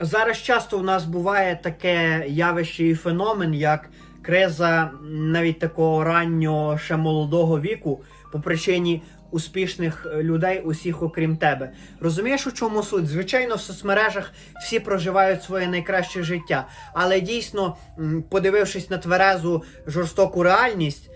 Зараз часто в нас буває таке явище і феномен, як криза навіть такого раннього, ще молодого віку по причині успішних людей, усіх окрім тебе. Розумієш, у чому суть? Звичайно, в соцмережах всі проживають своє найкраще життя, але дійсно, подивившись на тверезу жорстоку реальність.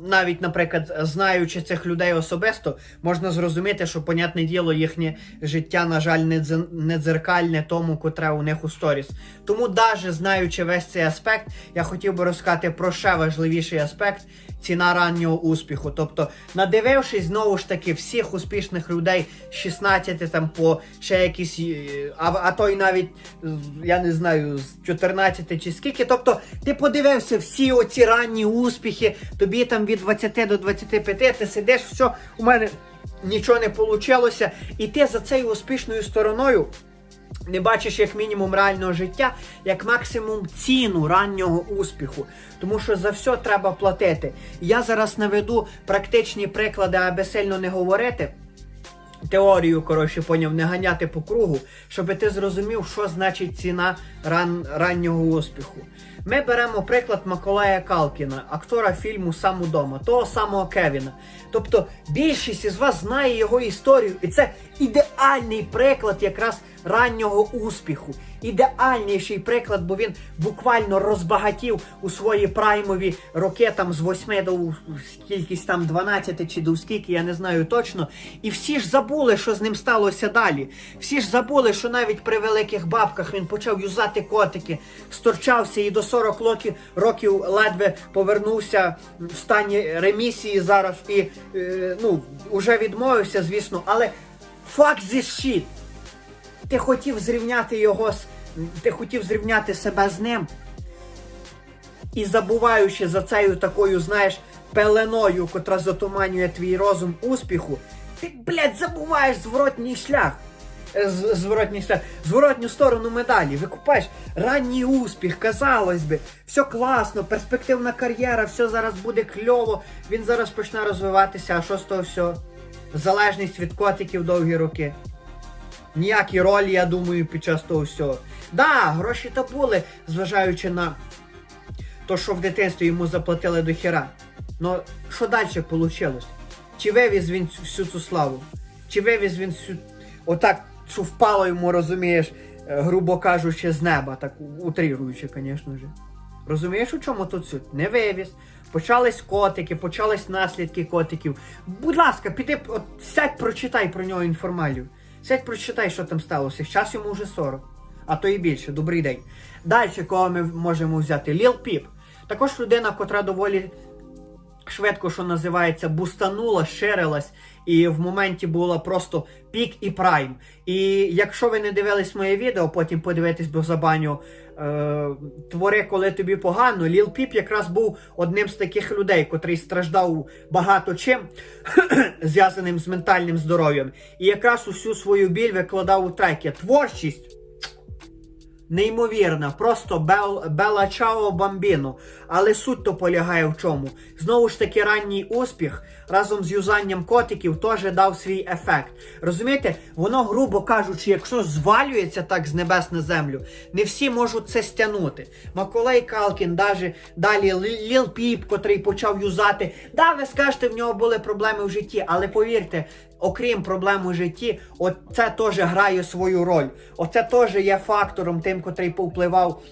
Навіть, наприклад, знаючи цих людей особисто, можна зрозуміти, що, понятне діло, їхнє життя, на жаль, не, дзе- не дзеркальне тому, котре у них у сторіс. Тому, навіть знаючи весь цей аспект, я хотів би розказати про ще важливіший аспект ціна раннього успіху. Тобто, надивившись знову ж таки всіх успішних людей з 16 там по ще якісь, е, а, а то й навіть я не знаю, з 14 чи скільки. Тобто, ти подивився всі оці ранні успіхи, тобі там від 20 до 25, ти сидиш, все, у мене нічого не вийшло, і ти за цією успішною стороною. Не бачиш як мінімум реального життя, як максимум ціну раннього успіху. Тому що за все треба платити. Я зараз наведу практичні приклади, аби сильно не говорити. Теорію, коротше, поняв, не ганяти по кругу, щоб ти зрозумів, що значить ціна ран, раннього успіху. Ми беремо приклад Маколая Калкіна, актора фільму Сам удома, того самого Кевіна. Тобто більшість із вас знає його історію, і це ідеальний приклад якраз раннього успіху. Ідеальніший приклад, бо він буквально розбагатів у свої праймові роки там з 8 до скількись там 12 чи до скільки, я не знаю точно. І всі ж забули, що з ним сталося далі. Всі ж забули, що навіть при великих бабках він почав юзати котики, сторчався і до 40 років, років ледве повернувся в стані ремісії зараз і е, ну, уже відмовився, звісно, але факт зі shit. Ти хотів зрівняти його. Ти хотів зрівняти себе з ним. І забуваючи за цією такою, знаєш, пеленою, котра затуманює твій розум успіху, ти, блядь, забуваєш зворотній шлях. Зворотній шлях, зворотню сторону медалі. Викупаєш ранній успіх, казалось би, все класно, перспективна кар'єра, все зараз буде кльово, він зараз почне розвиватися, а що з того всього? Залежність від котиків довгі роки. Ніякі ролі, я думаю, під час того всього. Да, гроші то були, зважаючи на то, що в дитинстві йому заплатили до хіра. Ну, що далі вийшло? Чи вивіз він всю цю славу? Чи вивіз він всю. Отак, що впало йому, розумієш, е, грубо кажучи, з неба, так утріруючи, звісно ж. Розумієш, у чому тут суть? Не вивіз. Почались котики, почались наслідки котиків. Будь ласка, піди, от, сядь, прочитай про нього інформацію. Сядь, прочитай, що там сталося. Зараз йому вже 40, а то і більше. Добрий день. Далі, кого ми можемо взяти? Ліл Піп. Також людина, котра доволі швидко, що називається, бустанула, ширилась, і в моменті була просто пік і прайм. І якщо ви не дивились моє відео, потім подивитесь, бо забаню е, твори, коли тобі погано. Ліл Піп якраз був одним з таких людей, котрий страждав багато чим, зв'язаним з ментальним здоров'ям. І якраз усю свою біль викладав у треки. Творчість неймовірна, просто бел, Бела Чао Бамбіно. Але суть то полягає в чому. Знову ж таки, ранній успіх разом з юзанням котиків теж дав свій ефект. Розумієте, воно, грубо кажучи, якщо звалюється так з небес на землю, не всі можуть це стягнути. Маколей Калкін, даже далі Ліл Піп, котрий почав юзати. Да, ви скажете, в нього були проблеми в житті, але повірте, окрім проблем у житті, от це теж грає свою роль. Оце теж є фактором тим, котрий повпливав.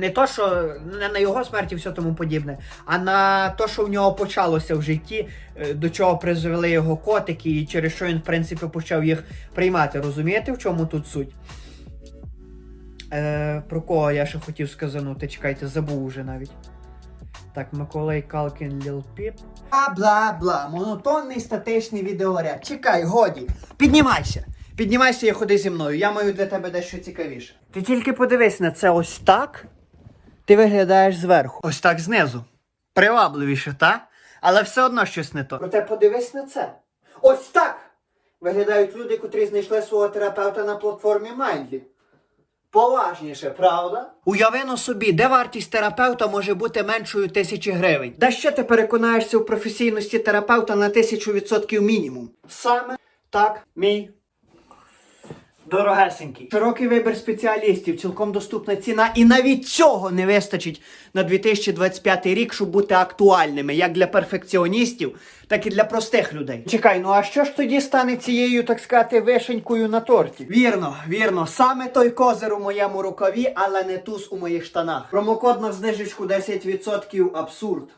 Не то, що не на його смерті все тому подібне, а на те, що в нього почалося в житті, е, до чого призвели його котики, і через що він, в принципі, почав їх приймати. Розумієте, в чому тут суть? Е, про кого я ще хотів сказанути? Чекайте, забув уже навіть. Так, Миколай Калкін Ліл Піп. Бла бла бла. Монотонний статичний відеоряд. Чекай, годі. Піднімайся. Піднімайся і ходи зі мною. Я маю для тебе дещо цікавіше. Ти тільки подивись на це ось так. Ти виглядаєш зверху. Ось так знизу. Привабливіше, та? Але все одно щось не то. Проте подивись на це. Ось так! Виглядають люди, котрі знайшли свого терапевта на платформі Mindly. Поважніше, правда? Уяви на собі, де вартість терапевта може бути меншою тисячі гривень. Да ще ти переконаєшся у професійності терапевта на тисячу відсотків мінімум. Саме так, мій Дорогесенький. Широкий вибір спеціалістів, цілком доступна ціна. І навіть цього не вистачить на 2025 рік, щоб бути актуальними, як для перфекціоністів, так і для простих людей. Чекай, ну а що ж тоді стане цією, так сказати, вишенькою на торті? Вірно, вірно, саме той козир у моєму рукаві, але не туз у моїх штанах. Промокод на знижечку 10% абсурд.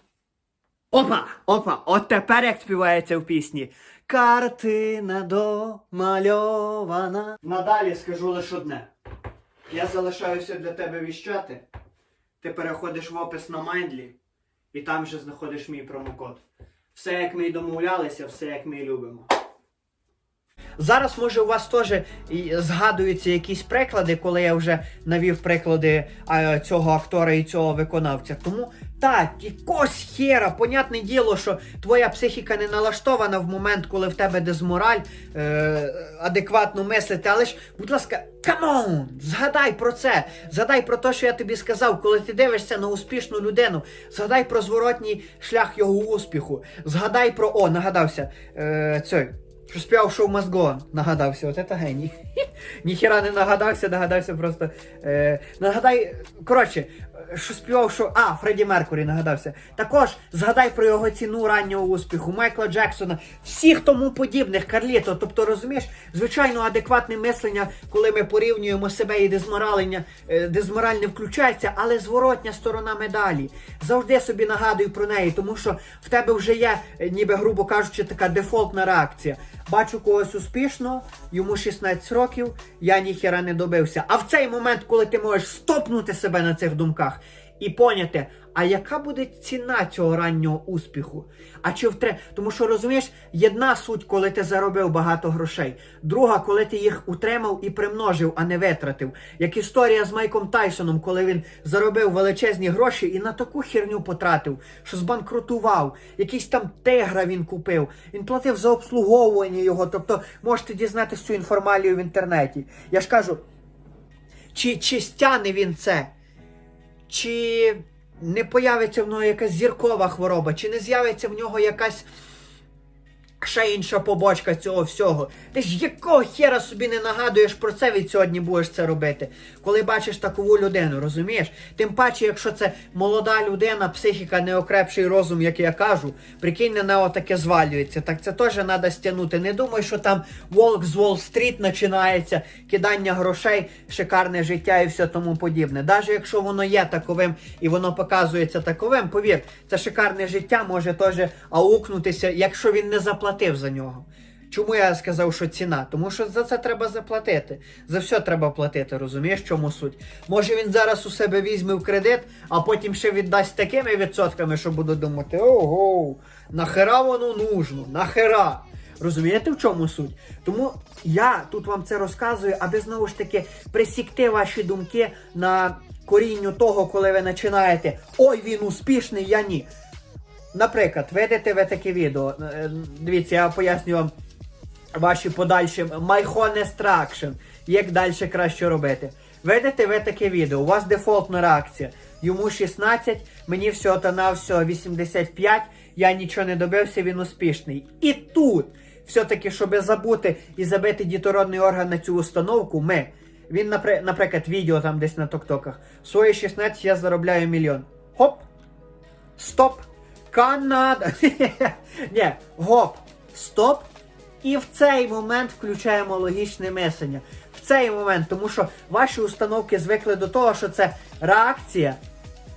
Опа, опа, от тепер як співається в пісні. Картина домальована. Надалі скажу лише одне. Я залишаюся для тебе віщати. Ти переходиш в опис на Майндлі, і там вже знаходиш мій промокод. Все як ми й домовлялися, все як ми й любимо. Зараз, може, у вас теж згадуються якісь приклади, коли я вже навів приклади цього актора і цього виконавця. Тому так, якось хера, понятне діло, що твоя психіка не налаштована в момент, коли в тебе дезмораль, е, адекватно мислити. Але ж, будь ласка, камон, згадай про це. Згадай про те, що я тобі сказав, коли ти дивишся на успішну людину, згадай про зворотній шлях його успіху. Згадай про. О, нагадався. Е, цей. Що співав шоу Must Нагадався, от це геній. Ніхіра не нагадався, нагадався просто. Е, нагадай, коротше, що співав, що. А, Фредді Меркурі нагадався. Також згадай про його ціну раннього успіху, Майкла Джексона, всіх тому подібних, Карліто. Тобто, розумієш, звичайно, адекватне мислення, коли ми порівнюємо себе і дезморалення, е, дезмораль не включається, але зворотня сторона медалі. Завжди собі нагадую про неї, тому що в тебе вже є, е, ніби, грубо кажучи, така дефолтна реакція. Бачу когось успішно, йому 16 років, я ніхера не добився. А в цей момент, коли ти можеш стопнути себе на цих думках і поняти, а яка буде ціна цього раннього успіху? А чи втре? Тому що розумієш, єдна суть, коли ти заробив багато грошей, друга, коли ти їх утримав і примножив, а не витратив. Як історія з Майком Тайсоном, коли він заробив величезні гроші і на таку херню потратив, що збанкрутував, якийсь там тигра він купив, він платив за обслуговування його. Тобто можете дізнатися цю інформацію в інтернеті. Я ж кажу, чи, чи стяне він це? Чи не появиться в нього якась зіркова хвороба, чи не з'явиться в нього якась ще інша побочка цього всього. Ти ж якого хера собі не нагадуєш про це від сьогодні будеш це робити, коли бачиш таку людину, розумієш? Тим паче, якщо це молода людина, психіка, неокрепший розум, як я кажу, прикинь, на нього таке звалюється. Так це теж треба стягнути. Не думай, що там Волк з Уолл-стріт починається, кидання грошей, шикарне життя і все тому подібне. Навіть якщо воно є таковим і воно показується таковим, повір, це шикарне життя може теж аукнутися, якщо він не заплатив за нього. Чому я сказав, що ціна? Тому що за це треба заплатити. За все треба платити, розумієш, чому суть? Може він зараз у себе візьме в кредит, а потім ще віддасть такими відсотками, що буду думати, ого, нахера воно нужно, нахера. Розумієте, в чому суть? Тому я тут вам це розказую, аби знову ж таки присікти ваші думки на корінню того, коли ви починаєте Ой, він успішний, я ні. Наприклад, видите ви таке відео. Е, Дивіться, я поясню вам ваші подальші My Honest як далі краще робити. Видите ви таке відео, у вас дефолтна реакція. Йому 16, мені всього та на всього 85, я нічого не добився, він успішний. І тут, все-таки, щоб забути і забити дітородний орган на цю установку, ми. Він, напри- наприклад, відео там десь на ток-токах. В свої 16 я заробляю мільйон. Хоп! Стоп! Канада! Ні, гоп! Стоп! І в цей момент включаємо логічне мислення. В цей момент, тому що ваші установки звикли до того, що це реакція,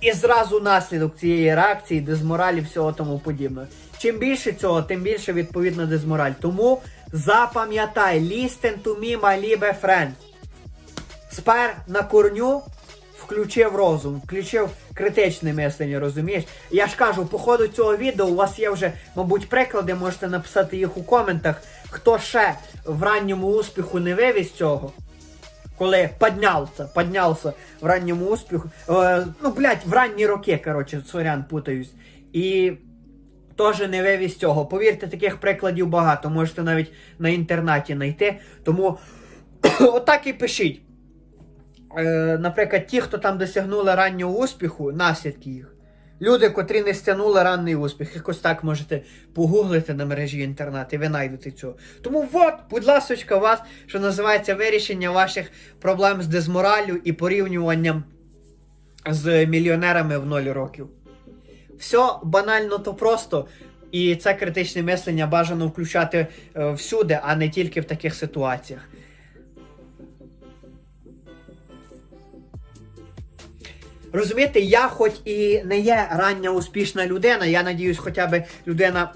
і зразу наслідок цієї реакції, дезморалі, всього тому подібного. Чим більше цього, тим більше відповідно дезмораль. Тому запам'ятай, listen to me, my liebe friend. Спер на корню включив розум, включив критичне мислення, розумієш? Я ж кажу, по ходу цього відео у вас є вже, мабуть, приклади, можете написати їх у коментах. Хто ще в ранньому успіху не вивіз цього? Коли піднявся, піднявся в ранньому успіху. Е, ну, блядь, в ранні роки, коротше, сорян, путаюсь. І теж не вивіз цього. Повірте, таких прикладів багато. Можете навіть на інтернеті знайти. Тому отак і пишіть. Е, наприклад, ті, хто там досягнули раннього успіху, наслідки їх. Люди, котрі не стягнули ранний успіх, якось так можете погуглити на мережі інтернет, і ви знайдете цього. Тому от, будь ласочка, вас, що називається вирішення ваших проблем з дезмораллю і порівнюванням з мільйонерами в ноль років. Все банально то просто. І це критичне мислення бажано включати е, всюди, а не тільки в таких ситуаціях. Розумієте, я хоч і не є рання успішна людина, я надіюсь, хоча б людина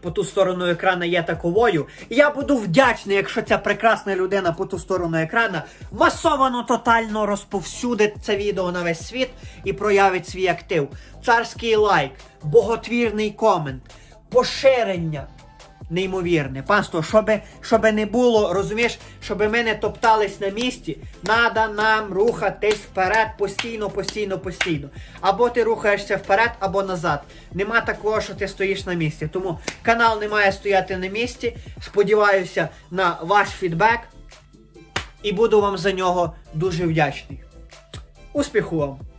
по ту сторону екрана є таковою. І я буду вдячний, якщо ця прекрасна людина по ту сторону екрана масовано тотально розповсюдить це відео на весь світ і проявить свій актив. Царський лайк, боготвірний комент, поширення. Неймовірне. Панство, щоби, щоби не було, розумієш, щоби ми не топтались на місці, треба нам рухатись вперед постійно, постійно, постійно. Або ти рухаєшся вперед, або назад. Нема такого, що ти стоїш на місці. Тому канал не має стояти на місці. Сподіваюся на ваш фідбек і буду вам за нього дуже вдячний. Успіху вам!